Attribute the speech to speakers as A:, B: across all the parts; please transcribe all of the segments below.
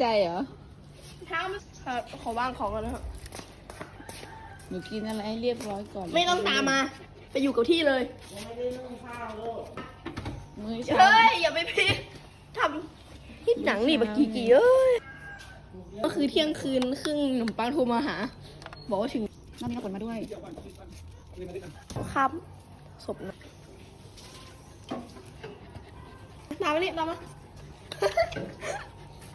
A: ใจเหรอ
B: เท้าไม่ครับขอวางของก่อนนะครับ
A: หนูกินอะไรให้เรียบร้อยก่อน
B: ไม่ต้องตามมา ไปอยู่กับที่เลย
A: มือเช้า
B: เฮ้ยอย่าไปพิดทำที่หนังนี่บักกี่กี่เอ้ยก็คือเที่ยงคืนครึ่งหนุ่มปังโทรมาหา บอกว่าถึง
A: น้องมีน้ำฝนมาด้วย
B: ครับศพนะตามมานี่ตามมา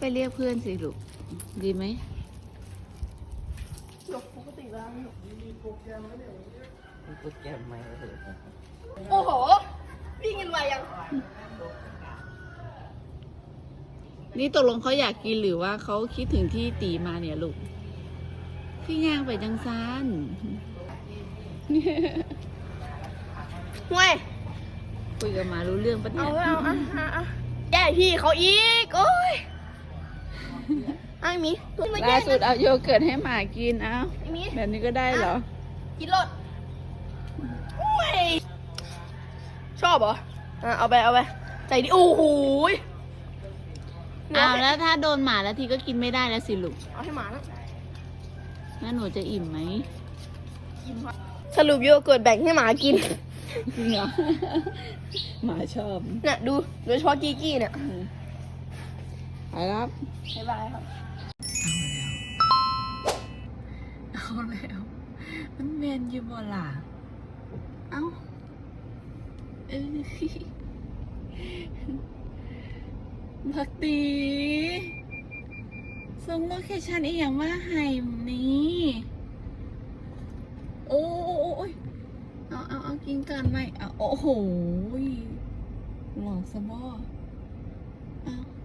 B: ไปเรี
A: ยกเพื่อนสิลูก ดีไหม
B: ปกติแล้ว
C: มีโปรแกรมไหมเออ
B: โอ้โหวิ่งกันไวยัง
A: นี่ตกลงเขาอยากกินหรือว่าเขาคิดถึงที่ตีมาเนี่ยลูกพี่ย่างไปจังซาน
B: ห่วย
A: คุยกับหมารู้เรื่องปะเนี่
B: เอา
A: ย
B: เอาอะอะอะแย่พี่เขาอีก โอ้ย ไอ้หมีตัวมาแย่
A: ล่าสุดเอาโยเกิร์ตให้หมากินเอา
B: ไอ้หมี
A: แบบนี้ก็ได้เหรอ
B: กินรถห่วยชอบเหรออะเอาไปเอาไปใจดีโอ้โหย
A: อ้าวแล้วถ้าโดนหมาแล้วทีก็กินไม่ได้แล้วสิลูก
B: เอาให้หมานะ
A: แล้วหนูจะอิ่มไหม
B: สรุปโยเกิร์ตแบ่งให้หมากิน
A: จริงเหรอ หมาชอบ
B: น่ะดูโดยเฉพาะกีกี้เนี่ย
A: ไปครับ
B: บ๊ายบายครับ
A: เอาแล้ว มันเมนอยู่บ่ล่ะ เอ้าเอ้ยพักตีส่งโลเคชั่นอีกอย่างมาให้นี่โอ้โอ้โอ้โอ้ยเอาเอาเอากินกันไหมเอาโอ้โหยหลอกสะบอเอาพัก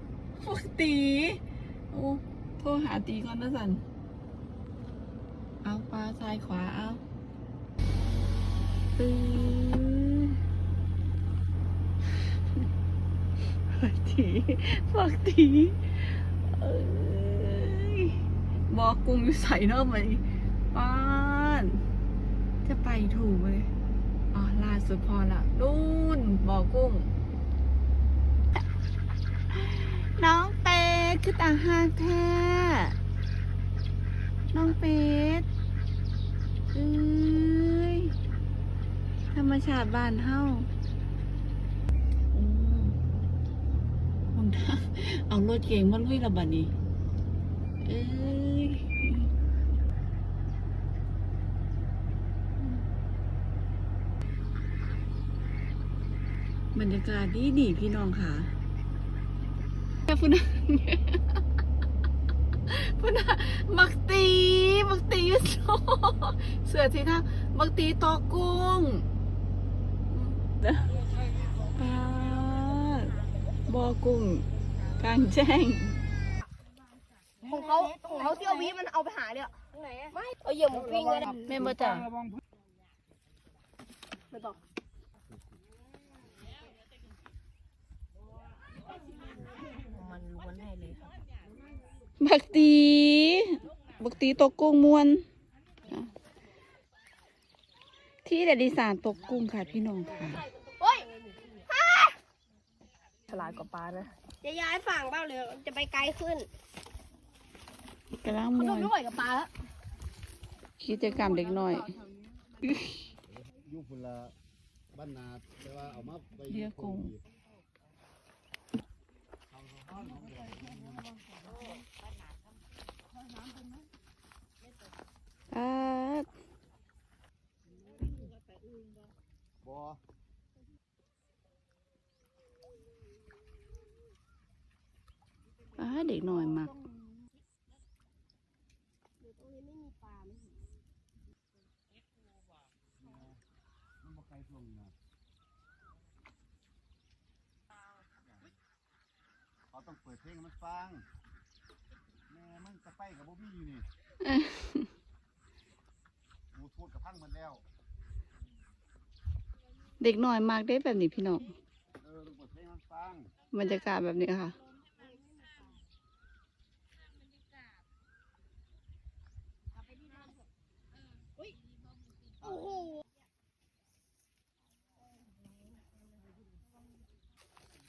A: ตีโอ้โทรหาตีก่อนนะสัน เอาปลาซ้ายขวาเอาปื้อฝักทีฝักทีเอ้ยบอกกุ้งอยู่ใส่เนอะมันป้านจะไปถูกเลยอ๋อลาสุดพอละนู่นบอกกุ้ง น้องเป็ด คือต่างหากแท้ น้องเป็ดเอ้ย ธรรมชาติบ้านเฮาอืมผมทาเอารถเก่งมาลุยและบัดนี้ เอ้ยบรรยากาศดีดีพี่น้องค่ะ แค่พุ่นนะพุ่นนะมักตีมักตีอยูโซเสือสีท่ามักตีตอกุ้งเด้อปลาบอกุ้งกลางแจ้ง
B: ของเขาของเขาที่เอาวีมันเอาไปหาเลยอะไหนไม่เอาเหยื่อหมูปิ้งก็ได้
A: แม่มาจ้ะ
B: ไม่ต้องมันล้วนให้เลยครับ
A: บักตีบักตีตกกุ้งมวนที่เดดิสานตกกุ้งค่ะพี่น้องค่ะ
B: โอ้ยฉลาดกว่าปลานะจะย้ายฝั่งเปล่าหรือจะไปไกลขึ้น
A: กำลังม
B: เขา
A: ว
B: ดู
A: น
B: ไม่ไหวกับปลาแล้ว
A: กิจกรรมเด็กน้อย
D: ยุคพุ่นละบ้านนาแต่ว่าเอามาไป
A: เรียกกุ้ง เด็กน้อยมาก
D: เขาต้องเปิดเพลงให้มันฟังแม่นมันจะไปกับบ่มีอยู่นี่
A: เอ้ย
D: บลูทูธกับพังหมันแล้ว
A: เด็กน้อยมากได้แบบนี้พี่น้อง
D: เออลูกเปิดเพลงให้ฟัง
A: บรรยากาศแบบนี้ค่ะ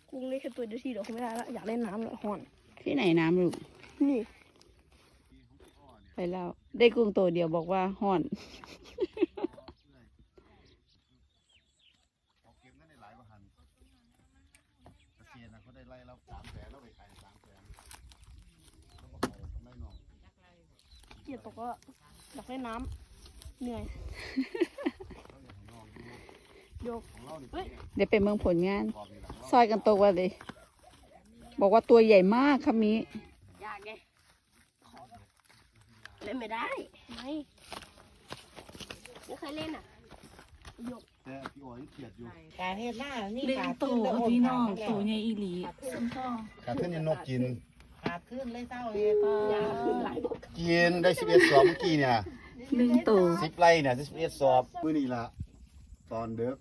B: กุ้งเล็กแค่ตัวเดียวทีเดียวคงไม่ได้ละอยากเล่นน้ำแล้วห่อน
A: ที่ไหนน้ำลูก
B: นี่
A: ไปแล้ว ได้กุ้งตัวเดียวบอกว่าห่อน
D: เขาเก็บเงินได้หลายกว่าหันเกษียณนะเขาได้ไล่เราสามแสนแล้วไปขายสามแสนแล้วก็เขาต้องได้น้อง
B: เกียดตกก็อยากเล่นน้ำ เหนื่อย
D: เขาอยากให้น้องดู
B: โยก
D: ของเรานี่
B: เฮ้ย
A: เดี๋ยวไปเมืองผลงาน
D: กรอบนี่แหละ
A: ซอยกันตกว่าเลยบอกว่าตัวใหญ่มากครับมี
B: ยากไงเล่นไม่ได้ ไม่ไม่เคยเล่นอะโยก
D: แต่พี่อ๋อยยังเขียดอยู่
C: การเฮ็ดหน้านี่
A: เลี้ย
C: ขางด
A: ตั
C: ขึ้น
A: ว
C: แล้ว
A: พี่น้อง
C: ขาด
A: ตัวใหญ่อีหลีส้มพ่อ
D: ขาขึ้นยังนกกิน
C: ขาดขึ้นเลยเศร้าเฮ็ด
B: ยากขึ้นหลายบ
D: กินได้สิบเอ็ดสอบเมื่อกี้เนี่ย
A: หนึ่งตัว
D: สิบไร่เนี่ยสิบเอ็ดสอบมื้อนี้ละตอนเด็ก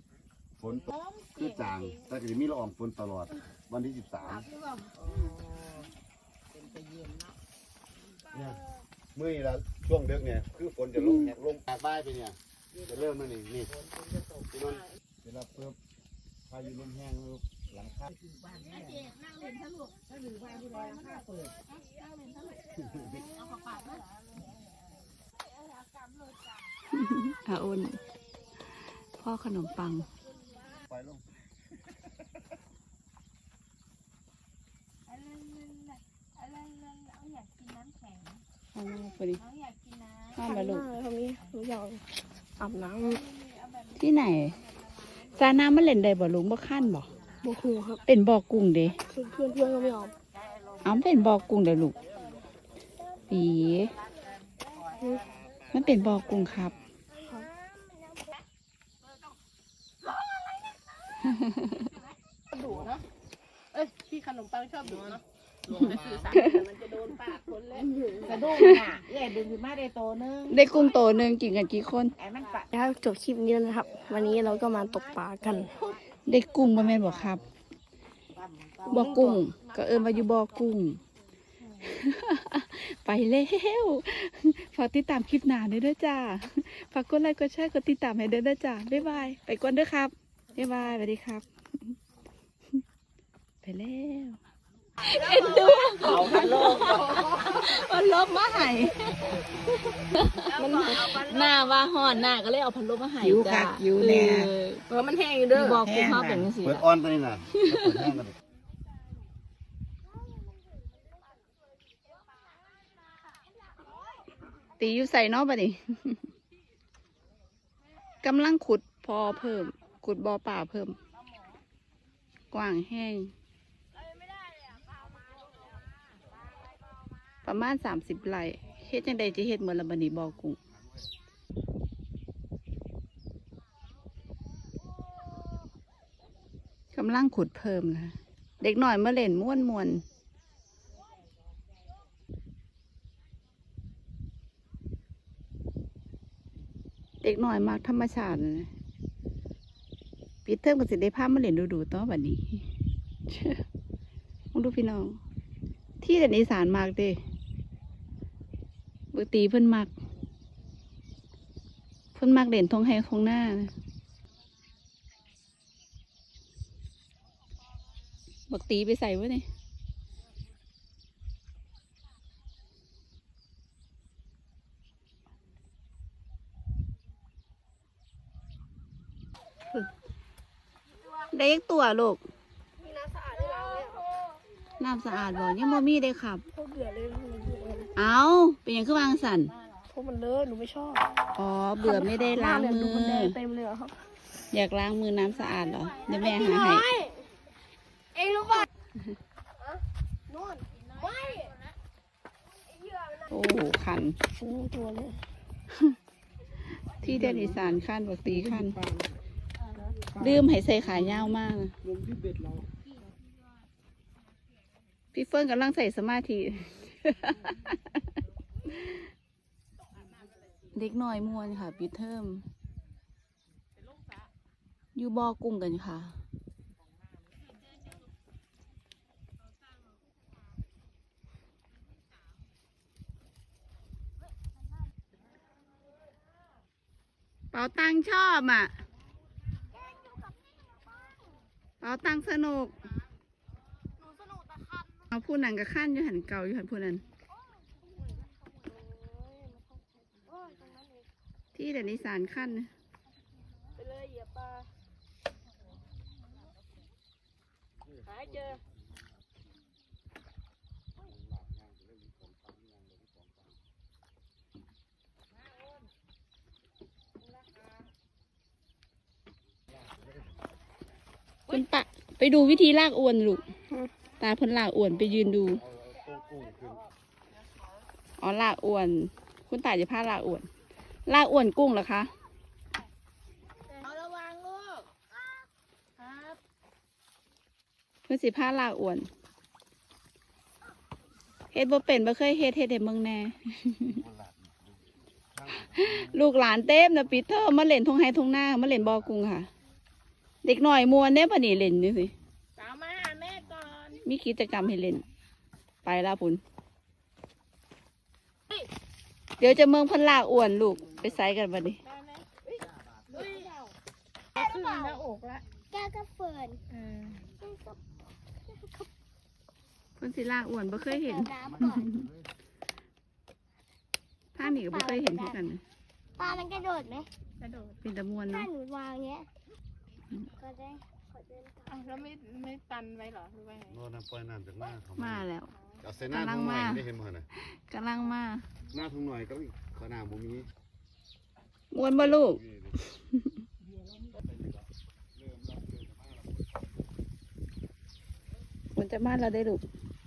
D: ฝนตกคือจางแต่ก็จะมีละอองฝนตลอด วันที่สิบสามเนี่ยมื้อนี้ละช่วงเด็กเนี่ยคือฝนจะลงลงจากบ้านไปเนี่ยจะเริ่มมานี่นี่ที่มันเวลาเพิ่มพายุลมแห้งแล้วหลังคา
A: อา อ้นพ่อขนมปัง
D: ไปลง
A: เอามาพอดีห้าม
B: คั
A: มานลูก
B: มากเลยครับนี่หนูอยากอาบน้
A: ที่ไหนสาน้ำมันเล่นได้บ่ลุงบ่ขั้นบ่ำ
B: บัวคูครับ
A: เป็นบ่อกุ้งเด้
B: เพื่อนเพื่อนเพื่อนก็ไม่ยอม
A: เอามันเป็นบ่อกุ้งเด้อลูกปี มันเป็นบ่อกุ้งครับ
B: ดุนะเอ้ยพี่ขนมปังชอบดุเนาะสื่อสารมันจะโดนปากคนเล่นอยู่
C: สะดุ้งน่ะเอ้ยดึงขึ้นมาได้โตนึง
A: ได้กุ้งโตวหนึงกินกันกี่คน
C: ไอ้มันปะ
B: แล้วจบคลิปนี้แล้วนะครับ วันนี้เราก็มาตกปลากัน
A: ได้กุ้งบ่แม่นบ่ครับ บ่อกุ้ง ก็เอิ้นว่าอยู่บ่อกุ้ง ไปแล้วฝากติดตามคลิปหน้าด้วยเด้อจ้าฝากกดไลค์กดแชร์กดติดตามให้เด้อเด้อจ้าบ๊ายบายไปก่อนเด้อครับบ๊ายบายสวัสดีครับ ไปแล้วเอ็นดู
C: เอาพันโลก
A: มันลบมาให้หน้าว่าห่อนหน้าก็เลยเอาพันลบมาให้
C: อยู่
A: จ้า
C: คักอยู่แน่
B: เออมันแห้งอยู่เด้อ
A: บอกกูภาพเป็นจังซี่
D: เปิด
A: ล่ะ
D: ออนไปนี่น่ะเปิดแห้งกันดิ
A: ตีอยู่ใส่เนอกบัดนี้กำลังขุดพอเพิ่ม ขุดบ่อป่าเพิ่ม กว้างแห้ง ประมาณสามสิบไร่เฮ็ดจังใดจะเฮ็ดเหมือนละบัดนี้บ่อกุ้งกำลังขุดเพิ่มนะ เด็กหน่อยมาเล่นม่วนมวนๆเด็กน้อยมากธรรมชาติปิดเทอมก็สิได้พาพมาเล่นดูๆต่อบัดนี้มองดูพี่น้อง ที่เด่นอีสานมากเด้ปกติเพิ่นมักเพิ่นมักเด่นทงไฮทงหน้านะบักตีไปใส่ไวะเนี่ย ได้ยักตัวลูก
B: มีน้ำสะอาดให้ล้างเลยอะ
A: น้ำสะอาดบ่ยังบ่มีเลยครับ
B: พวกเบื่อเลยมันเบื่อเลย
A: เอาเป็นหยังคือวางสัน
B: เพราะมันเลอะหนูไม่ชอบ
A: อ๋อเบื่อไม่ได้ล้าง
B: หน้
A: มื
B: เนี่ยดูมันแด
A: อ
B: งเต็มเลยอะครับ
A: อยากล้างมือน้ำสะอาดเหรอเดี๋ยวแม่หาให้
B: เองรู้ป่ะนู่นไม่
A: โอ้โหคัน
B: ฉันรู้ตัวเลย
A: ที่เดนอีสานคันบักตีคันลื มให้ใส่ขายาวมากนะพี่เฟิร์นกำลังใส่สมาธิ เด็กน้อยมวนค่ะปิดเทอมอยู่บอกรุงกันค่ะ เป๋าตังชอบอะ เป๋าตังสนุกเอาผู้นังกับขั้นอยู่หันเก่าอยู่หันผู้นั้นที่เดยวนิสานขั้นนะ
B: ไปเลยเหยียบปลาหาให้เจอ
A: คุณปะ ไปดูวิธีลากอวนลูกตาเพิ่นลากอวนไปยืนดู
D: เอาเอากุ้งกุ้งขึ้น
A: อ๋อลากอวน คุณตาจะพาลากอวนลากอวนกุ้งเหรอคะ
B: เอาระวังลูกครับ
A: เพื่อสิพาลากอวนเฮ็ดบ่เป็นบ่เคยเฮ็ดเฮ็ดให้เมืองแหน่ลูกหลานเต็มนะปีเตอร์มาเล่นทงไฮทงหน้ามาเล่นบอกรุงค่ะ เด็กหน่อยมวนเด้ปะนี่เล่นนี่สิ
B: ตามมาหาแม่ก่อน
A: มีกิจกรรมให้เล่น ไปแล้วพุ่นเดี๋ยวจะเมืองพันลากอ้วนลูกไปไซกันบัดนี้
B: ได้ไหมเฮ้ยเฮ้ยขึ้นหน้าอกละ
E: แก้วก็เฟิร์น
B: เออ
A: เพิ่นสิลากอ้วนบ่เคยเห็น
E: น้ำก่อน
A: ท่านี่ก็บ่เคยเห็นเท่ากันนะ
E: ปลามันกระโดดไหม
B: กระโดด
A: เป็นตะมวน
E: ถ้า
A: เนาะ
E: หนูวางเงี้ย ก็ได้ขอเดินตาม
B: อ้าวแล้วไม่ไม่ตันไว้เหรอหรือว่าไง
D: โน่นน้ำปล่อยน้ำจากหน้าเขา
A: มาแล้ว
D: เอาใส่หน้าทุ่งหน่อยได้เห็นบ่น่ะ
A: กำลังมา
D: หน้าทุ่งหน่อยก็ขอหน้าบ่มี
A: มวนบ่ลูก มันจะมาเราได้ลูก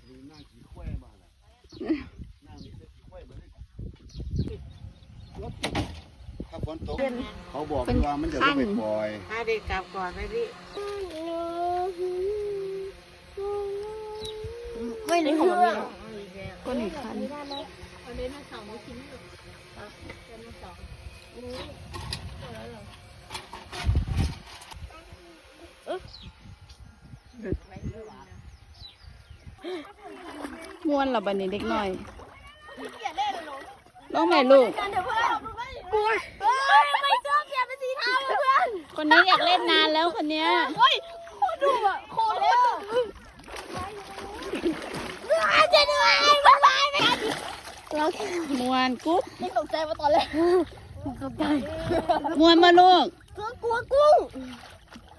D: ดูหน้าขี้แควมาน่ะหน้ามีแต่ขี้แควมาเลยถ้าฝนตกเขาบอกว่ามันจะต้องไปปล่อย
C: ถ้าเด็กกลับก่อนไหมพี่
E: ไม่รู้เรื่อง
A: ก็หนีคัน
E: ได้ไหม
B: เอาเล่นมาสองมาชิ้นอยู่เอาเล่นมาสอง
A: มวนเหรอบัดนี้เด็กน้อยน้องแม่ลูก
E: เฮ้ยไม่ชอบอย่าเป็นสีเทาเพื่อน
A: คนนี้อยากเล่นนานแล้วคนเนี้ย
E: ดูอะโคตรเลยจะเหนื่อยบ๊ายบายไหมเรา
A: มวนกุ๊บ
E: ไม่ตกใจมาตอนแรกตกใจ
A: มวนมาลูก
E: กลัวกลัวกุ้ง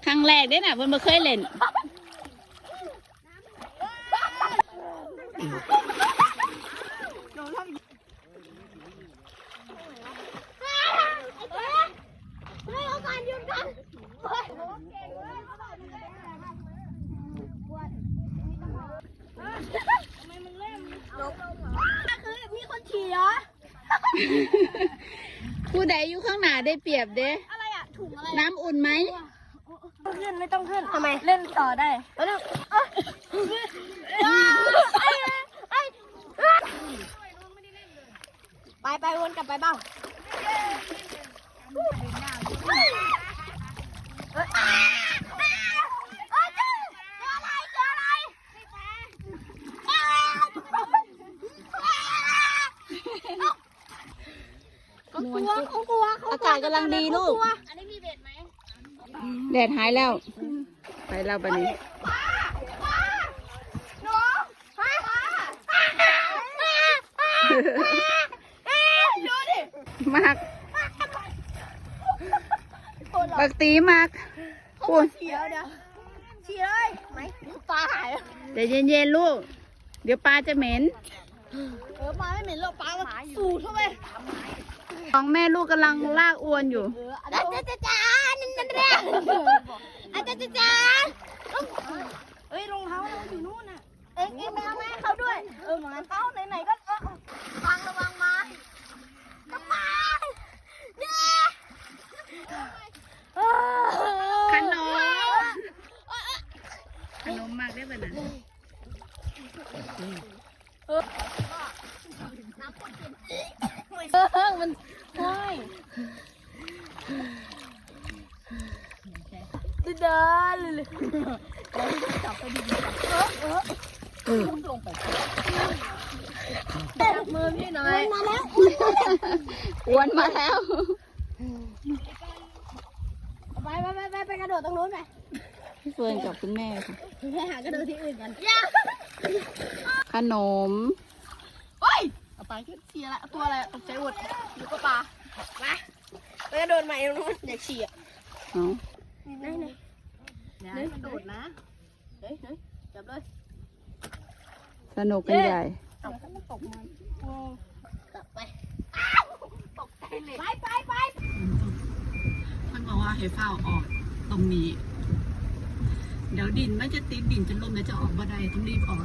A: ครั้งแรกได้น่ะเพิ่นบ่เคยเล่น
E: ให้เอาการหยุดกันคือมีคนขี่ เหรอ
A: ผู้ใดอยู่ข้างหน้าได้เปรียบเด้
E: อะไรอะถุงอะไร
A: น้ำอุ่นไหม
E: ต้องขึ้นไม่ต้องขึ้นทำไมเล่นต่อได้แล้วไปไปวนกลับไปบ้าง เขากลัวเขากลัวเขา
A: อากาศกำลังดีลูก
E: อันนี้มีเบ็ดไหม
A: แดดหายแล้ว ไปแล้วบัดนี้
E: น้องฮะดูดิ
A: มากบักตีมากโอ้ย
E: เฉียวเดี๋ยวเฉียวเลยไหมปลาหาย
A: ใจเย็นๆลูก เดี๋ยวปลาจะเหม็น
E: เออปลาไม่เหม็นหรอกปลามันสูดเข้าไป
A: สองแม่ลูกกำลังลากอวนอยู่
E: อาจารย์จ้าจ้านั่นนั่นแหละอาจารย์จ้าจ้าเอ้ยรองเท้าเราอยู่นู่นน่ะ เอ้ยเอ้ยไปเอาแม่เขาด้วย เออเหมาเอาไหนๆก็เออวางระวังไม้กระป๋าเนี่ย
A: ขนมขนมมากได้ป่ะนะ
B: เออมันห้อย จะเดินเลยจับไปดีเออเออเออลงไปจับมือพี่หน่อย
E: มาแล้ว
A: อ้วนมาแล้ว
E: ไปไปไปไปไปกระโดดตรงนู้นไป
A: พี่เฟิร์นกับคุณแม่ค่ะ
E: ไปหากระโดดที่อื่นกัน
A: ขนม
B: โอ้ยเอาไปขึ้นเสียละตัวอะไรตกใจหมดหรือก็ปลาไปไปกระโดดใหม่ตรงนู้นอยากฉี่อะ
A: เอา
B: ไหนไหน ไหนกระโดดนะเฮ้ยเฮ้ยจับเลย
A: สนุกกันใหญ่
B: เอาถ้ามันตกมันกลับไป
E: ไปไปไป
A: ท่านบอกว่าให้เฝ้าออกตรงนี้ เดี๋ยวดินมันจะติดดินจะล่มแล้วจะออกบ่ได้ต้องรีบออก